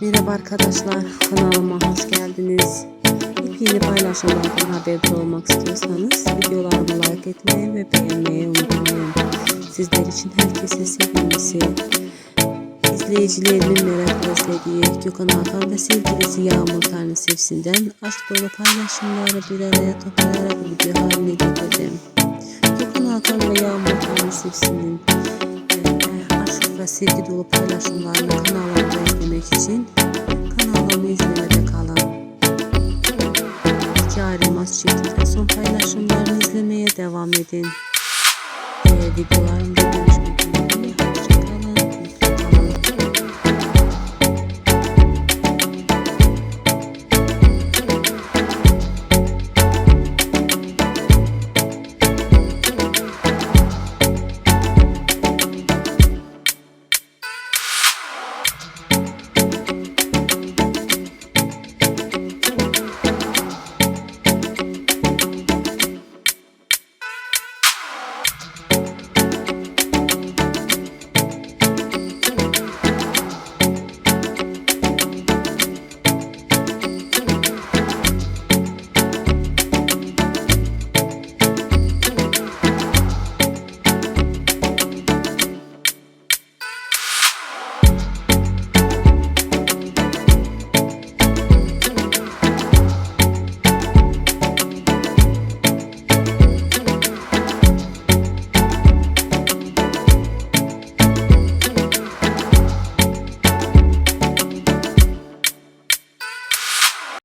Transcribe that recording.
Merhaba arkadaşlar, kanalıma hoş geldiniz. Yepyeni paylaşımlardan haberdar olmak istiyorsanız videolarımı like etmeyi ve beğenmeyi unutmayın. Sizler için herkese sevgilisi, izleyicilerimin merakla izlediği Gökhan Hakan ve sevgilisi Yağmur Tanrısevsi'nden aşk dolu paylaşımları bir araya toplayarak video haline getirdim. Gökhan Hakan ve Yağmur Tanrısevsi'nin e, sevgi dolu paylaşımlarını kanalıma izlemek için kanalımı izlemede kalın. İki ayrılmaz çiftin son paylaşımlarını izlemeye devam edin. Diğer videolarımda görüşürüz.